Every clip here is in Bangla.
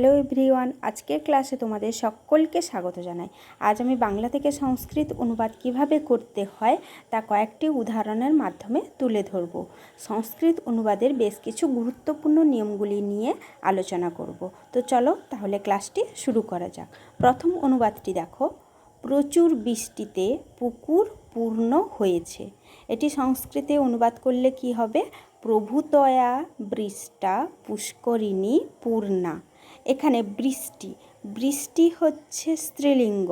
হ্যালো এভরিওয়ান, আজকের ক্লাসে তোমাদের সকলকে স্বাগত জানাই। আজ আমি বাংলা থেকে সংস্কৃত অনুবাদ কীভাবে করতে হয় তা কয়েকটি উদাহরণের মাধ্যমে তুলে ধরব। সংস্কৃত অনুবাদের বেশ কিছু গুরুত্বপূর্ণ নিয়মগুলি নিয়ে আলোচনা করব। তো চলো তাহলে ক্লাসটি শুরু করা যাক। প্রথম অনুবাদটি দেখো। প্রচুর বৃষ্টিতে পুকুর পূর্ণ হয়েছে। এটি সংস্কৃতে অনুবাদ করলে কি হবে? প্রভুতয়া বৃষ্টা পুষ্করিণী, পূর্ণা। এখানে বৃষ্টি। বৃষ্টি হচ্ছে স্ত্রীলিঙ্গ।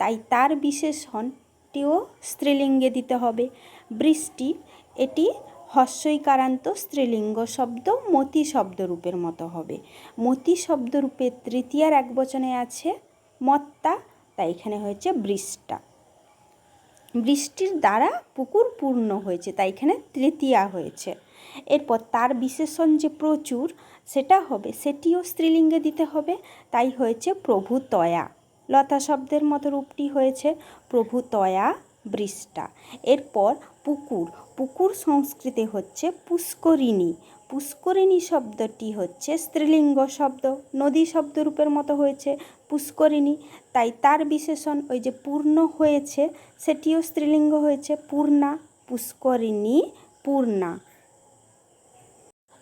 তাই তার বিশেষণটিও স্ত্রীলিঙ্গে দিতে হবে। বৃষ্টি, এটি হস্যইকারান্ত স্ত্রীলিঙ্গ শব্দ মতি শব্দরূপের মতো হবে। মতি শব্দরূপে তৃতীয়ার এক বচনে আছে মত্তা, তাই এখানে হয়েছে বৃষ্টা। বৃষ্টির দ্বারা পুকুর পূর্ণ হয়েছে, তাই এখানে তৃতীয়া হয়েছে। এরপর তার বিশেষণ যে প্রচুর, সেটা হবে, সেটিও স্ত্রীলিঙ্গে দিতে হবে, তাই হয়েছে প্রভু তয়া। লতা শব্দের মতো রূপটি হয়েছে প্রভু তয়া বৃষ্টা এরপর পুকুর পুকুর সংস্কৃতে হচ্ছে পুষ্করিণী। পুষ্করিণী শব্দটি হচ্ছে স্ত্রীলিঙ্গ শব্দ, নদী শব্দরূপের মতো হয়েছে পুষ্করিণী। তাই তার বিশেষণ ওই যে পূর্ণ হয়েছে, সেটিও স্ত্রীলিঙ্গ হয়েছে, পূর্ণা, পুষ্করিণী, পূর্ণা।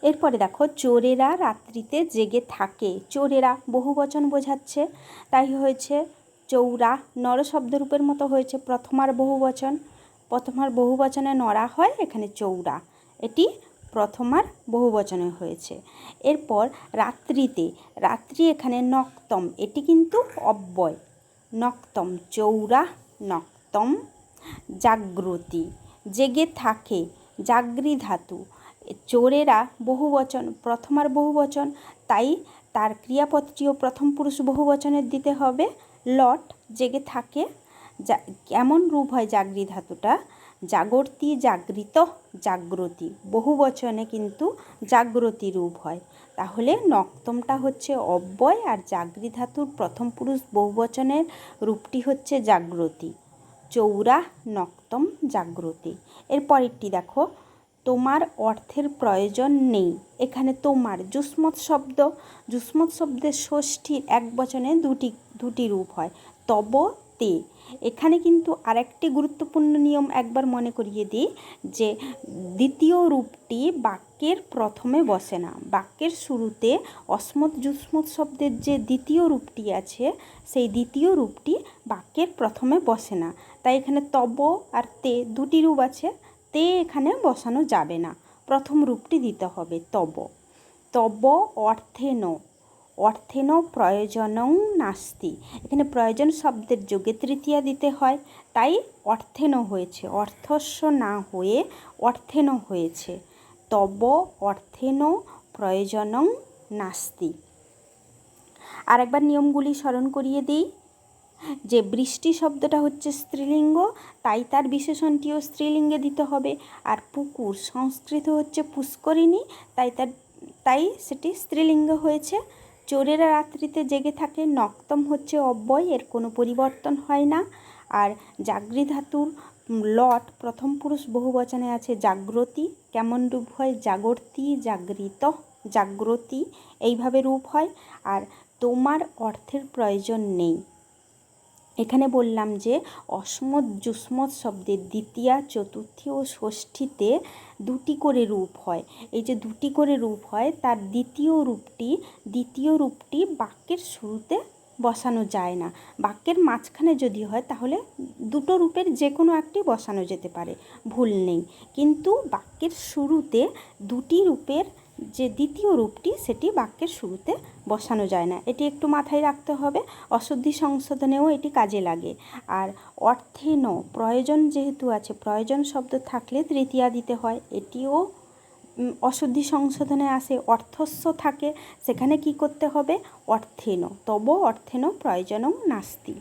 এরপরে দেখো, চোরেরা রাত্রিতে জেগে থাকে। চোরেরা বহু বচন বোঝাচ্ছে। তাই হয়েছে, চৌরা নর শব্দরূপের মতো হয়েছে। প্রথমার বহু বচন, প্রথমার বহু বচনে নরা হয়, এখানে চৌরা। এটি প্রথমার বহু বচনে হয়েছে। এরপর রাত্রিতে, রাত্রি এখানে নক্তম। এটি কিন্তু অব্যয়। নক্তম, চৌরা নক্তম, জাগ্রতি। জেগে থাকে, জাগরি ধাতু। চোরেরা বহুবচন, প্রথমার বহুবচন, তাই তার ক্রিয়াপদটিও প্রথম পুরুষ বহুবচনের দিতে হবে। লট জেগে থাকে, যা কেমন রূপ হয় জাগরি ধাতুটা? জাগর্তি, জাগৃত, জাগ্রতি। বহুবচনে কিন্তু জাগ্রতি রূপ হয়। তাহলে নক্তমটা হচ্ছে অব্যয় আর জাগরি ধাতুর প্রথম পুরুষ বহুবচনের রূপটি হচ্ছে জাগ্রতি। চৌরা, নক্তম, জাগ্রতি। এরপরেরটি দেখো। তোমার অর্থের প্রয়োজন নেই। এখানে তোমার জুসমত শব্দ জুসমত শব্দের ষষ্ঠীর এক বচনে দুটি দুটি রূপ হয়। তব তে। এখানে কিন্তু আরেকটি গুরুত্বপূর্ণ নিয়ম একবার মনে করিয়ে দিই, যে দ্বিতীয় রূপটি বাক্যের প্রথমে বসে না। বাক্যের শুরুতে অসমত জুসমত শব্দের যে দ্বিতীয় রূপটি আছে, সেই দ্বিতীয় রূপটি বাক্যের প্রথমে বসে না। তাই এখানে তব আর তে দুটি রূপ আছে। তে এখানে বসানো যাবে না। প্রথম রূপটি দিতে হবে তব। তব অর্থেন অর্থেন প্রয়োজনং নাস্তি। এখানে প্রয়োজন শব্দের যোগে তৃতীয়া দিতে হয়। তাই অর্থেন হয়েছে। অর্থস্ব না হয়ে অর্থেন হয়েছে। তব অর্থেন প্রয়োজনং নাস্তি। আরেকবার নিয়মগুলি স্মরণ করিয়ে দিই। যে বৃষ্টি শব্দটা হচ্ছে স্ত্রীলিঙ্গ, তাই তার বিশেষণটিও স্ত্রীলিঙ্গে দিতে হবে। আর পুকুর সংস্কৃত হচ্ছে পুষ্করিণী, তাই তার, তাই সেটি স্ত্রীলিঙ্গ হয়েছে। চোরেরা রাত্রিতে জেগে থাকে, নক্তম হচ্ছে অব্যয়, এর কোনো পরিবর্তন হয় না। আর জাগরি ধাতুর লট, প্রথম পুরুষ বহু বচনে আছে জাগ্রতি, কেমন রূপ হয় জাগর্তি, জাগৃত, জাগ্রতি, এইভাবে রূপ হয়। আর তোমার অর্থের প্রয়োজন নেই। এখানে বললাম যে অসমত জুসমত শব্দের দ্বিতীয়া, চতুর্থী ও ষষ্ঠীতে দুটি করে রূপ হয়। এই যে দুটি করে রূপ হয়, তার দ্বিতীয় রূপটি দ্বিতীয় রূপটি বাক্যের শুরুতে বসানো যায় না। বাক্যের মাঝখানে যদি হয়, তাহলে দুটো রূপের যে কোনো একটি বসানো যেতে পারে। ভুল নেই। কিন্তু বাক্যের শুরুতে দুটি রূপের যে দ্বিতীয় রূপটি, সেটি বাক্যের শুরুতে বসানো যায় না। এটি একটু মাথায় রাখতে হবে, অশুদ্ধি সংশোধনেও এটি কাজে লাগে। আর অর্থে ন, প্রয়োজন যেহেতু আছে, প্রয়োজন শব্দ থাকলে তৃতীয়া দিতে হয়। এটিও অশুদ্ধি সংশোধনে আসে, অর্থস্ব থাকে, সেখানে কি করতে হবে? অর্থেন তব অর্থেন প্রয়োজনং নাস্তি।